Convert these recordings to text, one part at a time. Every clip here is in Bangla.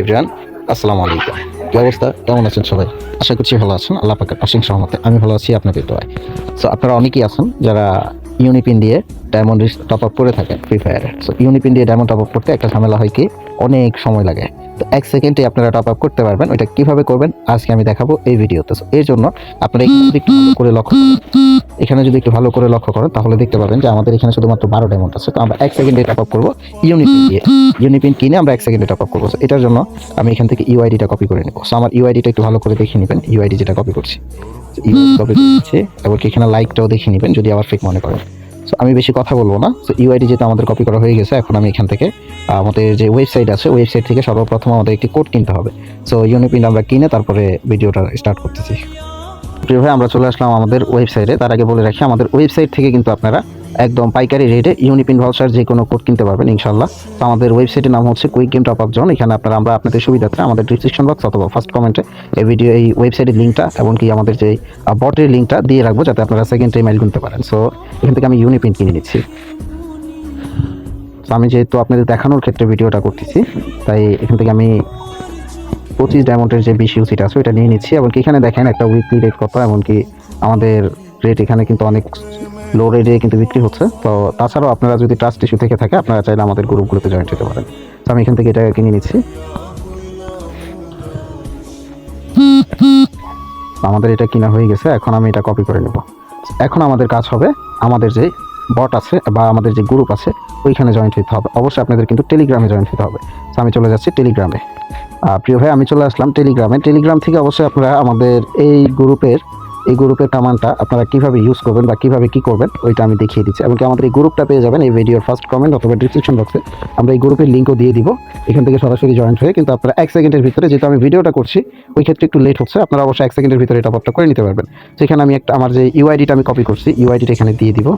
এভরিওয়ান আসসালামু আলাইকুম। কি অবস্থা? কেমন আছেন সবাই? আশা করছি ভালো আছেন। আল্লাহ পাকের অসীম সহমতে আমি ভালো আছি, আপনাদের দোয়ায়। সো আপনারা অনেকেই আছেন যারা ইউনিপিন দিয়ে ডায়মন্ড টপ আপ করে থাকেন ফ্রি ফায়ারে সো ইউনিপিন দিয়ে ডায়মন্ড টপ আপ করতে একটা ঝামেলা হয় কি? অনেক সময় লাগে। তো এক সেকেন্ডে আপনারা টপ আপ করতে পারবেন। ওইটা কীভাবে করবেন? আজকে আমি দেখাবো এই ভিডিওতে সো এর জন্য আপনারা একটু করে লক্ষ্য এখানে যদি একটু ভালো করে লক্ষ্য করেন তাহলে দেখতে পাবেন যে আমাদের এখানে শুধুমাত্র বারো ডায়মন্ড আছে। তো আমরা এক সেকেন্ডে টপ আপ করব ইউনিপিন দিয়ে। ইউনিপিন কিনে আমরা এক সেকেন্ডে টপ আপ করব। এটার জন্য আমি এখান থেকে ইউআইডিটা কপি করে নেব। সো আমার ইউআইডিটা একটু ভালো করে দেখে নেবেন। ইউআইডি যেটা কপি করছি। কপি করছি এমনকি এখানে লাইকটাও দেখে নেবেন যদি আবার ফেক মনে করেন। সো আমি বেশি কথা বলব না। সো ইউআইডি যেটা আমাদের কপি করা হয়ে গেছে এখন আমি এখান থেকে আমাদের যে ওয়েবসাইট আছে ওয়েবসাইট থেকে সর্বপ্রথম আমাদের একটি কোড কিনতে হবে। সো ইউনিপিন আমরা কিনে তারপরে ভিডিওটা স্টার্ট করতেছি। প্রিয় ভাই, আমরা চলে আসলাম আমাদের ওয়েবসাইটে তার আগে বলে রাখি, আমাদের ওয়েবসাইট থেকে কিন্তু আপনারা একদম পাইকারি রেটে ইউনিপিন ভাউচার যে কোনো কোড কিনতে পারবেন ইনশাল্লাহ তো আমাদের ওয়েবসাইটের নাম হচ্ছে quick game top up zone এখানে আপনারা, আমরা আপনাদের সুবিধার্থে আমাদের ডিসক্রিপশন বক্স অথবা ফার্স্ট কমেন্টে এই ভিডিও এই ওয়েবসাইটের লিঙ্কটা এমনকি আমাদের যে বটের লিঙ্কটা দিয়ে রাখব যাতে আপনারা সেকেন্ড টাইম কিনতে পারেন। সো এখান থেকে আমি ইউনিপিন কিনে নিচ্ছি। আমি যেহেতু আপনাদের দেখানোর ক্ষেত্রে ভিডিওটা করতেছি, তাই এখান থেকে আমি পঁচিশ ডায়মন্ডের যে বিশ ইউসিটা আছে, ওইটা নিয়ে নিচ্ছি। এমনকি এখানে দেখেন একটা উইকলি রেট কত, এমনকি আমাদের রেট এখানে কিন্তু অনেক লো রেটে কিন্তু বিক্রি হচ্ছে। তো তাছাড়াও আপনারা যদি ট্রাস্ট ইস্যু থেকে থাকে, আপনারা চাইলে আমাদের গ্রুপগুলোতে জয়েন হতে পারেন। তো আমি এখান থেকে এটা কিনে নিচ্ছি। আমাদের এটা কিনা হয়ে গেছে, এখন আমি এটা কপি করে নেব। এখন আমাদের কাজ হবে, আমাদের যে বট আছে বা আমাদের যে গ্রুপ আছে, ওইখানে জয়েন্ট হতে হবে। অবশ্যই আপনাদের কিন্তু টেলিগ্রামে জয়েন্ট হতে হবে। তো আমি চলে যাচ্ছি টেলিগ্রামে প্রিয় ভাই, আমি চলে আসলাম টেলিগ্রামে টেলিগ্রাম থেকে অবশ্যই আপনারা আমাদের এই গ্রুপের এই গ্রুপের কামানটা আপনারা কীভাবে ইউজ করবেন বা কীভাবে কি করবেন, ওইটা আমি দেখিয়ে দিচ্ছি। এমনকি আমাদের এই গ্রুপটা পেয়ে যাবেন এই ভিডিওর ফার্স্ট কমেন্ট অথবা ডিসক্রিপশন বক্সে আমরা এই গ্রুপের লিঙ্কও দিয়ে দিব। এখান থেকে সরাসরি জয়েন্ট হয়ে কিন্তু আপনারা এক সেকেন্ডের ভিতরে যেহেতু আমি ভিডিওটা করছি, ওই ক্ষেত্রে একটু লেট হচ্ছে, আপনারা অবশ্যই এক সেকেন্ডের ভিতরে এটা আপটা করে নিতে পারবেন। সেখানে আমি একটা, আমার যে ইউআইডিটা আমি কপি করছি ইউআইডিটা এখানে দিয়ে দিব।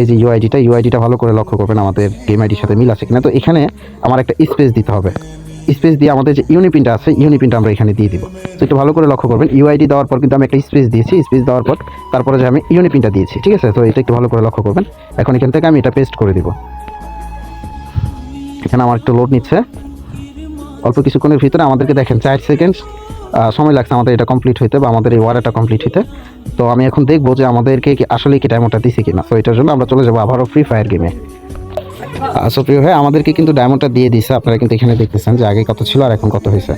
এই যে ইউআইডিটা ইউআইডিটা ভালো করে লক্ষ্য করবেন, আমাদের গেম আইডির সাথে মিল আছে কিনা। তো এখানে আমার একটা স্পেস দিতে হবে। স্পেস দিয়ে আমাদের যে ইউনিপিনটা আছে ইউনিপিনটা আমরা এখানে দিয়ে দিব। তো একটু ভালো করে লক্ষ্য করবেন ইউআইডি দেওয়ার পর কিন্তু আমি একটা স্পেস দিয়েছি স্পেস দেওয়ার পর তারপরে যে আমি ইউনিপিনটা দিয়েছি, ঠিক আছে? তো এটা একটু ভালো করে লক্ষ্য করবেন। এখন এখান থেকে আমি এটা পেস্ট করে দিব। এখানে আমার একটু লোড নিচ্ছে। অল্প কিছুক্ষণের ভিতরে আমাদেরকে দেখেন, চার সেকেন্ড সময় লাগছে আমাদের এটা কমপ্লিট হইতে বা আমাদের এই ওয়ারাটা কমপ্লিট হইতে। তো আমি এখন দেখব যে আমাদেরকে আসলে কি টাইমটা দিছে কিনা। তো এটার জন্য আমরা চলে যাব আবারও ফ্রি ফায়ার গেমে আচ্ছা প্রিয় ভাই, আমাদেরকে কিন্তু ডায়মন্ডটা দিয়ে দিয়েছে। আপনারা কিন্তু এখানে দেখতেছেন যে আগে কত ছিল আর এখন কত হয়েছে।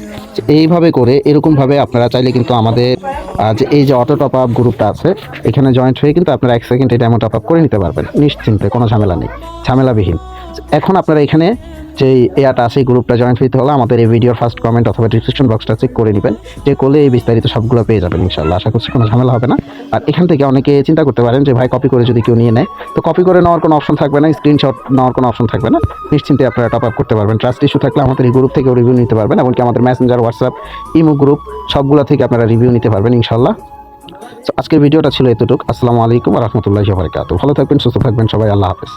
এইভাবে করে, এরকমভাবে আপনারা চাইলে কিন্তু আমাদের যে এই যে অটো টপ আপ গ্রুপটা আছে, এখানে জয়েন্ট হয়ে কিন্তু আপনারা এক সেকেন্ডে ডায়মন্ড টপ আপ করে নিতে পারবেন। নিশ্চিন্তে, কোনো ঝামেলা নেই। ঝামেলাবিহীন। এখন আপনারা এখানে যে এয়াটা আছে, এই গ্রুপটা জয়েন হইতে হলে আমাদের এই ভিডিওর ফার্স্ট কমেন্ট অথবা ডিসক্রিপশন বক্সটা চেক করে নেবেন। যে করলে এই বিস্তারিত সবগুলো পেয়ে যাবেন ইনশাল্লাহ আশা করছি কোনো ঝামেলা হবে না। আর এখান থেকে অনেকে চিন্তা করতে পারেন যে, ভাই কপি করে যদি কেউ নিয়ে নেয়? তো কপি করে নেওয়ার কোনো অপশন থাকবে না স্ক্রিনশট নেওয়ার কোনো অপশন থাকবে না। নিশ্চিন্তে আপনারা টপ আপ করতে পারবেন। ট্রাস্ট ইস্যু থাকলে আমাদের এই গ্রুপ থেকেও রিভিউ নিতে পারবেন, এমনকি আমাদের মেসেঞ্জার হোয়াটসঅ্যাপ ইমো গ্রুপ সবগুলো থেকে আপনারা রিভিউ নিতে পারবেন ইনশাল্লাহ তো আজকের ভিডিওটা ছিল এতটুকু। আসসালামু আলাইকুম রহমতুল্লাহ বারকাত ভালো থাকবেন, সুস্থ থাকবেন। সবাই আল্লাহ হাফেজ।